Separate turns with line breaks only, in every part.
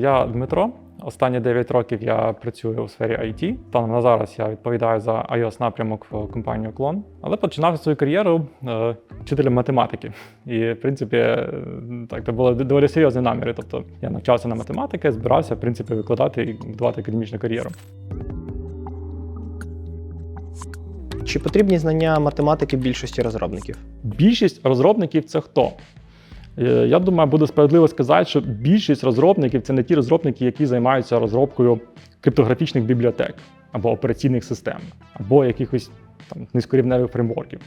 Я Дмитро. Останні 9 років я працюю у сфері IT. Станом на зараз я відповідаю за iOS напрямок в компанію Клон. Але починав свою кар'єру е, вчителем математики. І, в принципі, е, так це були доволі серйозні наміри. Тобто я навчався на математики, збирався в принципі викладати і будувати академічну кар'єру.
Чи потрібні знання математики більшості розробників?
Більшість розробників це хто? Е, Я думаю, буде справедливо сказати, що більшість розробників це не ті розробники, які займаються розробкою криптографічних бібліотек або операційних систем, або якихось там низькорівневих фреймворків.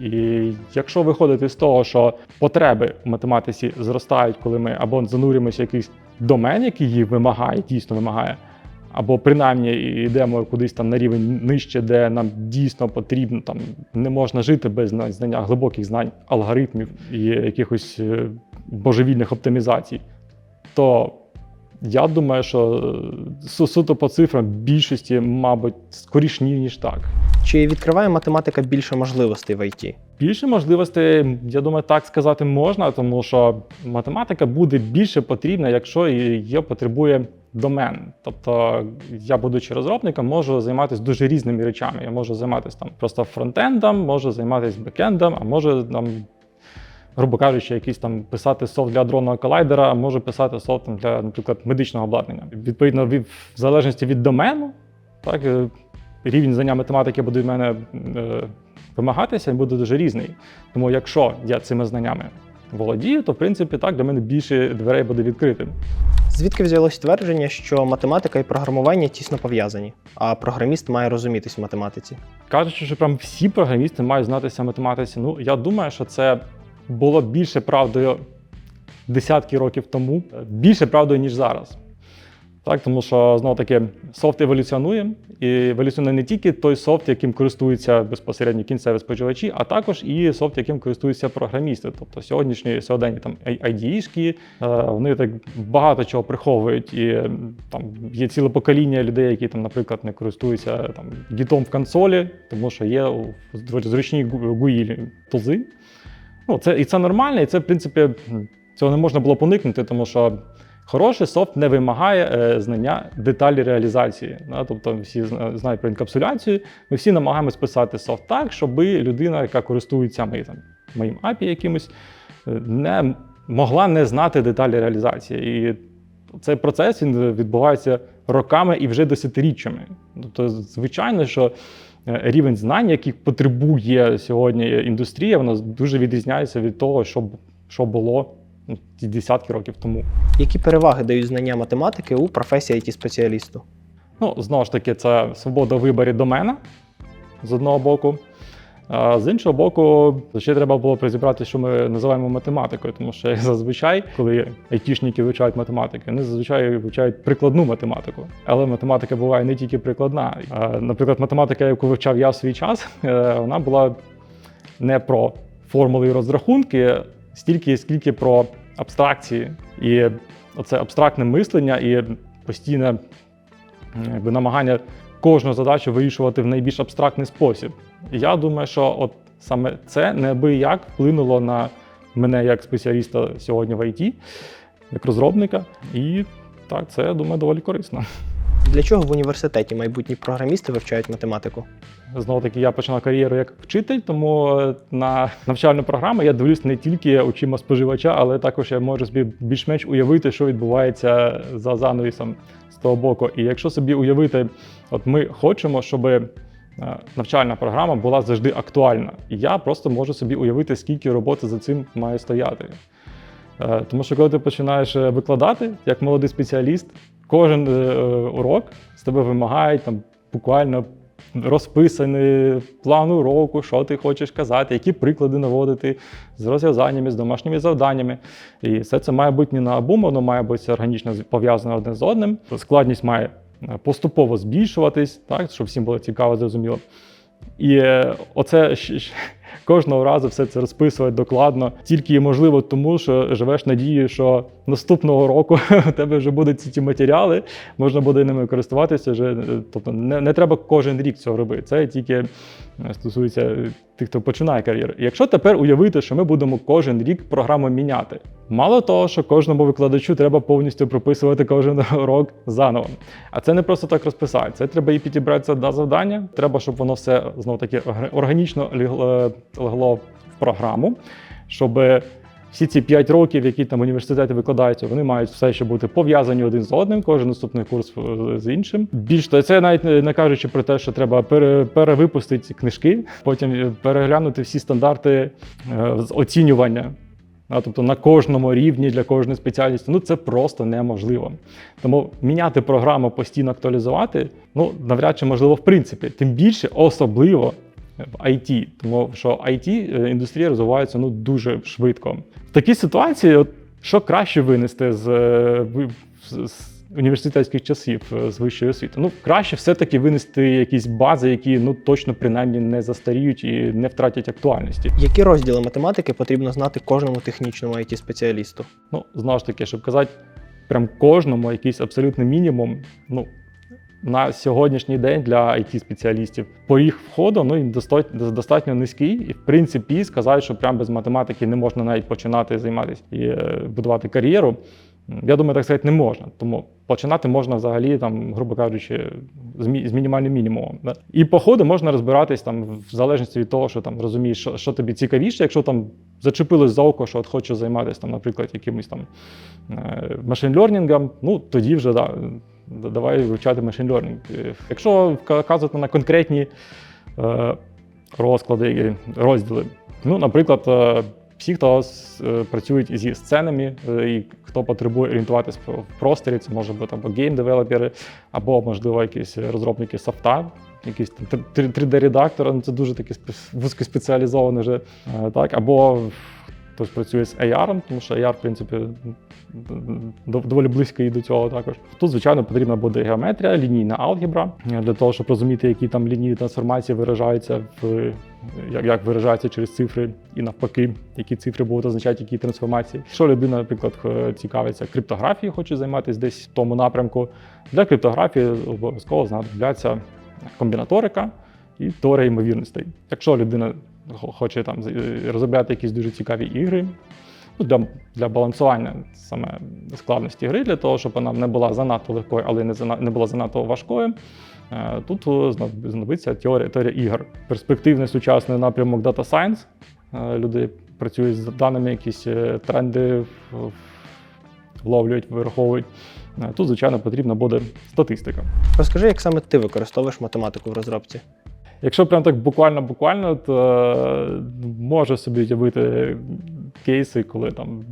І якщо виходити з того, що потреби в математиці зростають, коли ми або занурюємося в якийсь домен, який її вимагає, дійсно вимагає, або принаймні йдемо кудись там на рівень нижче, де нам дійсно потрібно там не можна жити без знання глибоких знань алгоритмів і якихось е, божевільних оптимізацій, то я думаю, що е, суто по цифрам більшості, мабуть, скоріш ніж так.
Чи відкриває математика більше можливостей в ІТ?
Більше можливостей, я думаю, так сказати можна, тому що математика буде більше потрібна, якщо її потребує домен. Тобто, я, будучи розробником, можу займатися дуже різними речами. Я можу займатися там просто фронтендом, можу займатися бекендом, а можу там. Грубо кажучи, якийсь там писати софт для дронного колайдера, а можу писати софт там, для, наприклад, медичного обладнання. Відповідно, від, в залежності від домену, так, е, рівень знання математики буде від мене е, вимагатися, буде дуже різний. Тому якщо я цими знаннями володію, то в принципі так для мене більше дверей буде відкритим.
Звідки взялось твердження, що математика і програмування тісно пов'язані, а програміст має розумітись в математиці?
Кажучи, що прям всі програмісти мають знатися в математиці. Ну я думаю, що це було більше правдою десятки років тому, більше правдою, ніж зараз. Так, тому що знову таки софт еволюціонує, і еволюціонує не тільки той софт, яким користуються безпосередньо кінцеві споживачі, а також і софт, яким користуються програмісти. Тобто сьогоднішні сьогодні там IDE-шки, е, вони так багато чого приховують. І там є ціле покоління людей, які там, наприклад, не користуються там гітом в консолі, тому що є зручні GUI тулзи. Ну, це, і це нормально, і це, в принципі, цього не можна було поникнути, тому що хороший софт не вимагає е, знання деталі реалізації. Тобто всі знають про інкапсуляцію. Ми всі намагаємось писати софт так, щоб людина, яка користується моїм, там, моїм API якимось, е, не могла не знати деталі реалізації. І цей процес він відбувається роками і вже десятиріччями. Тобто, звичайно, що е, рівень знань, який потребує сьогодні індустрія, воно дуже відрізняється від того, що, що було десятки років тому.
Які переваги дають знання математики у професії it спеціалісту
Ну, знову ж таки, це свобода виборі домена з одного боку. А з іншого боку, ще треба було розібрати, що ми називаємо математикою, тому що як зазвичай, коли айтішники вивчають математику, вони зазвичай вивчають прикладну математику. Але математика буває не тільки прикладна. Наприклад, математика, яку вивчав я в свій час, е, вона була не про формули і розрахунки, стільки, скільки про абстракції. І оце абстрактне мислення і постійне якби, намагання кожну задачу вирішувати в найбільш абстрактний спосіб. І я думаю, що от саме це неабияк вплинуло на мене як спеціаліста сьогодні в ІТ, як розробника. І так, це думаю доволі корисно.
Для чого в університеті майбутні програмісти вивчають математику?
Знову таки, я починав кар'єру як вчитель, тому е, на навчальну програму я дивлюсь не тільки очима споживача, але також я можу собі більш-менш уявити, що відбувається за занавісом з того боку. І якщо собі уявити, от ми хочемо, щоб е, навчальна програма була завжди актуальна. І я просто можу собі уявити, скільки роботи за цим має стояти. Е, Тому що коли ти починаєш викладати як молодий спеціаліст, кожен е, урок з тебе вимагає там буквально розписаний план уроку, що ти хочеш казати, які приклади наводити з розв'язаннями, з домашніми завданнями. І все це має бути не на обум, воно має бути органічно пов'язане одне з одним. Складність має е, поступово збільшуватись, так, щоб всім було цікаво, зрозуміло. І е, оце кожного разу все це розписувати докладно, тільки і можливо тому, що живеш надією, що наступного року у тебе вже будуть ці ті матеріали, можна буде ними користуватися. Вже, е, тобто не, не треба кожен рік цього робити. Це тільки стосується е, тих, хто починає кар'єру. Якщо тепер уявити, що ми будемо кожен рік програму міняти, мало того, що кожному викладачу треба повністю прописувати кожен урок заново. А це не просто так розписати. Це треба і підібратися до завдання. Треба, щоб воно все знов таки орга- органічно легло в програму, щоб всі ці 5 років, які там в університеті викладаються, вони мають все ще бути пов'язані один з одним, кожен наступний курс е, з іншим. Більш того, це навіть не кажучи про те, що треба пере, перевипустити ці книжки, потім е, переглянути всі стандарти е, з оцінювання. А, тобто на кожному рівні для кожної спеціальності, ну це просто неможливо. Тому міняти програму, постійно актуалізувати, ну навряд чи можливо в принципі. Тим більше, особливо в IT, тому що IT е, індустрія розвивається ну дуже швидко. В такій ситуації, от, що краще винести з, е, з, з університетських часів е, з вищої освіти? Ну краще все-таки винести якісь бази, які ну точно принаймні не застаріють і не втратять актуальності.
Які розділи математики потрібно знати кожному технічному it спеціалісту
Ну, знову ж таки, щоб казати, прям кожному якийсь абсолютний мінімум. Ну, на сьогоднішній день для it спеціалістів поріг входу ну, достатньо, низький, і в принципі сказати, що прям без математики не можна навіть починати займатися і е, будувати кар'єру. Я думаю, так сказати, не можна. Тому починати можна взагалі, там, грубо кажучи, з, мі- з мінімальним мінімумом. Да? І по ходу можна розбиратись там в залежності від того, що там розумієш, що, що тобі цікавіше, якщо там зачепилось за око, що от хочу займатися, там, наприклад, якимось там е, машин-лернінгом, ну тоді вже да, давай вивчати машин-лернінг. Е, Якщо вказувати на конкретні е, розклади, розділи, ну, наприклад, е, всі, хто працюють зі сценами, і хто потребує орієнтуватися в просторі, це може бути або гейм-девелопери, або, можливо, якісь розробники софта, якийсь 3D-редактор, ну це дуже таке спе- вузькоспеціалізоване вже, так, або хтось працює з AR, тому що AR, в принципі, доволі близько і до цього також. Тут, звичайно, потрібна буде геометрія, лінійна алгебра е, для того, щоб розуміти, які там лінійні трансформації виражаються в як, як виражаються через цифри, і навпаки, які цифри будуть означати які трансформації. Якщо людина, наприклад, цікавиться криптографією, хоче займатися десь в тому напрямку, для криптографії обов'язково знадобляться комбінаторика і теорія ймовірностей. Якщо людина хоче там е, розробляти якісь дуже цікаві ігри, для, для балансування саме складності гри, для того, щоб вона не була занадто легкою, але не, зана- не була занадто важкою. е, Тут знадобиться теорія, теорія ігор. Перспективний сучасний напрямок Data Science. Е, Люди працюють з даними, якісь е, тренди вловлюють, вираховують. Е, Тут, звичайно, потрібна буде статистика.
Розкажи, як саме ти використовуєш математику в розробці?
Якщо прям так буквально-буквально, то е, можу собі уявити кейси, коли там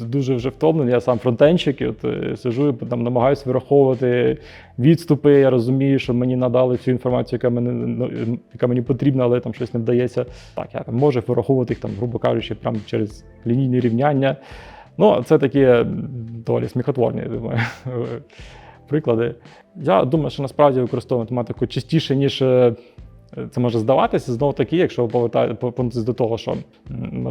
дуже вже втомлений, я сам фронтенщик, і от е, сижу і там намагаюся вираховувати відступи. Я розумію, що мені надали цю інформацію, яка мені, ну, яка мені потрібна, але там щось не вдається. Так, я можу вираховувати їх там, грубо кажучи, прям через лінійні рівняння. Ну, це такі м, доволі сміхотворні, я думаю, приклади. Я думаю, що насправді використовую математику частіше, ніж е, це може здаватися. Знову таки, якщо повернутися до того, що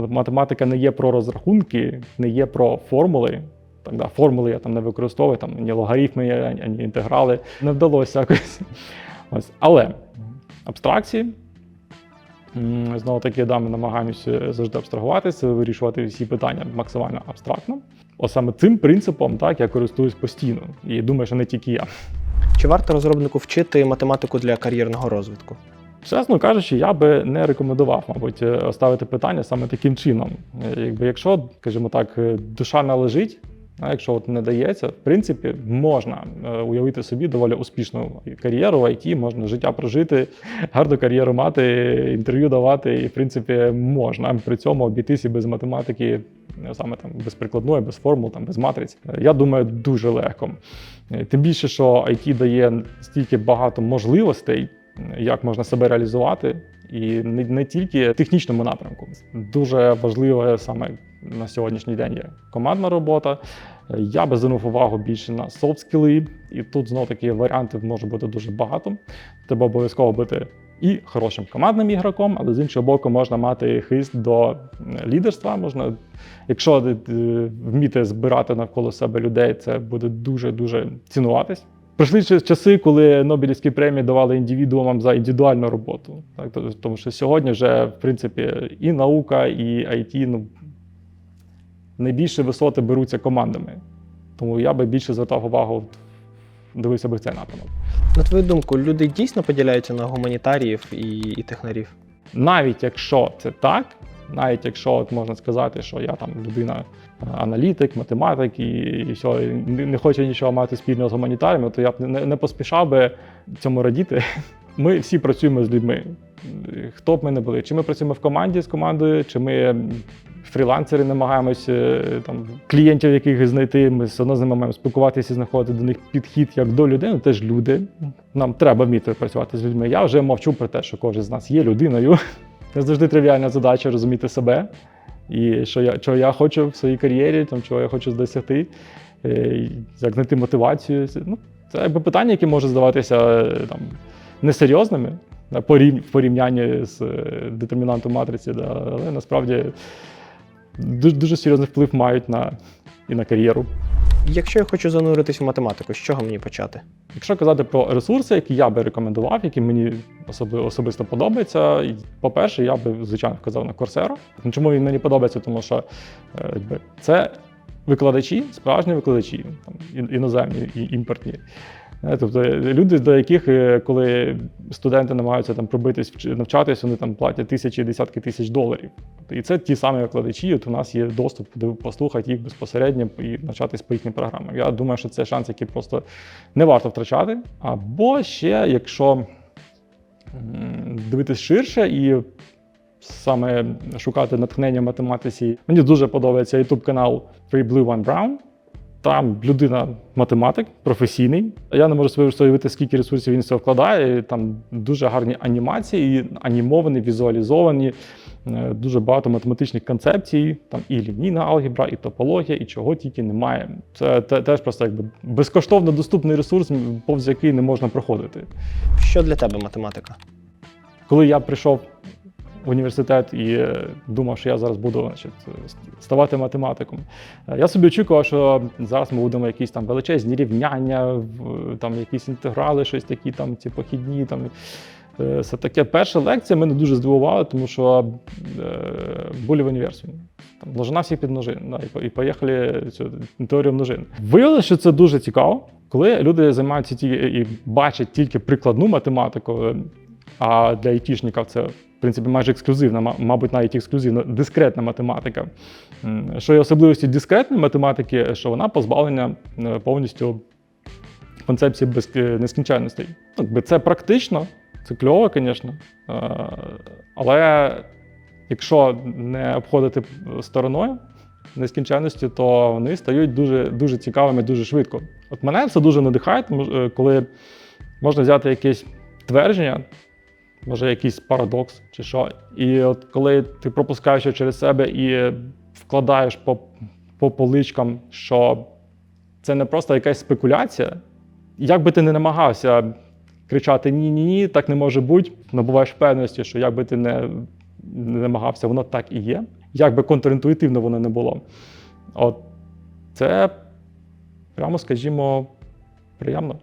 математика не є про розрахунки, не є про формули. Так, да, формули я там не використовую, там ні логарифми, ані інтеграли. Не вдалося якось. Ось. Але абстракції. Знову таки, да, ми намагаємося завжди абстрагуватися, вирішувати всі питання максимально абстрактно. Ось саме цим принципом так, я користуюсь постійно. І думаю, що не тільки я.
Чи варто розробнику вчити математику для кар'єрного розвитку?
Чесно кажучи, я би не рекомендував, мабуть, е, ставити питання саме таким чином. Е, Якби якщо, скажімо так, е, душа належить, а якщо от не дається, в принципі, можна уявити собі доволі успішну кар'єру в IT, можна життя прожити, гарну кар'єру мати, інтерв'ю давати, і в принципі можна при цьому обійтися без математики, саме там без прикладної, без формул, там без матриць. Я думаю, дуже легко. Тим більше, що IT дає стільки багато можливостей, як можна себе реалізувати, і не, не тільки технічному напрямку. Дуже важливо саме на сьогоднішній день є командна робота. Я би звернув увагу більше на skills, і тут знову таки варіантів може бути дуже багато. Треба обов'язково бути і хорошим командним ігроком, але з іншого боку, можна мати хист до е, лідерства. Можна, якщо е, вміти збирати навколо себе людей, це буде дуже дуже цінуватись. Прийшли ч- часи, коли Нобелівські премії давали індивідуумам за індивідуальну роботу. Так, тому що сьогодні вже, в принципі, і наука, і IT, ну, найбільші висоти беруться командами. Тому я би більше звертав увагу, дивився би в цей напрямок.
На твою думку, люди дійсно поділяються на гуманітаріїв і, і технарів?
Навіть якщо це так, навіть якщо от можна сказати, що я там людина е, аналітик, математик і, і все, і не, хочу нічого мати спільного з гуманітаріями, то я б не, не поспішав би цьому радіти. Ми всі працюємо з людьми. Хто б ми не були? Чи ми працюємо в команді з командою, чи ми фрілансери намагаємося е, там клієнтів якихось знайти. Ми все одно з ними маємо спілкуватися, і знаходити до них підхід як до людей. Ну, теж люди. Нам треба вміти працювати з людьми. Я вже мовчу про те, що кожен з нас є людиною. Це завжди тривіальна задача розуміти себе і що я, чого я хочу в своїй кар'єрі, там, чого я хочу досягти, е, як знайти мотивацію. Ну, це якби питання, які можуть здаватися е, там, несерйозними в порівнянні з е, детермінантом матриці, да, але насправді дуже, дуже серйозний вплив мають на, і на кар'єру.
Якщо я хочу зануритись в математику, з чого мені почати?
Якщо казати про ресурси, які я би рекомендував, які мені особи- особисто подобаються, по-перше, я би звичайно вказав на Coursera. Ну, Чому він мені подобається? Тому що е, це викладачі, справжні викладачі, там, іноземні і імпортні. Е, Тобто е, люди, до яких, е, коли студенти намагаються там пробитись, навчатись, вони там платять тисячі, десятки тисяч доларів. Тобто, І це ті самі викладачі. От у нас є доступ послухати їх безпосередньо і навчатись по їхнім програмам. Я думаю, що це шанс, який просто не варто втрачати. Або ще, якщо дивитись ширше і саме шукати натхнення математиці, мені дуже подобається YouTube канал Free Blue One Brown. Там людина математик, професійний. Я не можу собі уявити, скільки ресурсів він це вкладає. Там дуже гарні анімації, анімовані, візуалізовані, е, дуже багато математичних концепцій, там і лінійна алгебра, і топологія, і чого тільки немає. Це теж просто якби безкоштовно доступний ресурс, повз який не можна проходити.
Що для тебе математика?
Коли я прийшов університет і е, думав, що я зараз буду значить, ставати математиком, е, я собі очікував, що зараз ми будемо якісь там величезні рівняння, там якісь інтеграли, щось такі там, ці похідні. Там, е, все таке. Перша лекція мене дуже здивувала, тому що е, були в універсумі. Там множина всіх підмножин. Да, і, поїхали цю теорію множин. Виявилося, що це дуже цікаво, коли люди займаються ті, і бачать тільки прикладну математику, а для айтішників це в принципі майже ексклюзивна, мабуть, навіть ексклюзивна дискретна математика. Що є особливості дискретної математики, що вона позбавлена е, повністю концепції без нескінченностей. Ну, Це практично, це кльово, звісно. Е, Але якщо не обходити стороною нескінченності, то вони стають дуже, дуже цікавими дуже швидко. От мене це дуже надихає, е, коли можна взяти якесь твердження, може якийсь парадокс чи що. І от коли ти пропускаєш через себе і вкладаєш по, по поличкам, що це не просто якась спекуляція, як би ти не намагався кричати ні, ні, так не може бути, набуваєш впевненості, що як би ти не, не намагався, воно так і є. Як би контрінтуїтивно воно не було. От це, прямо скажімо, приємно.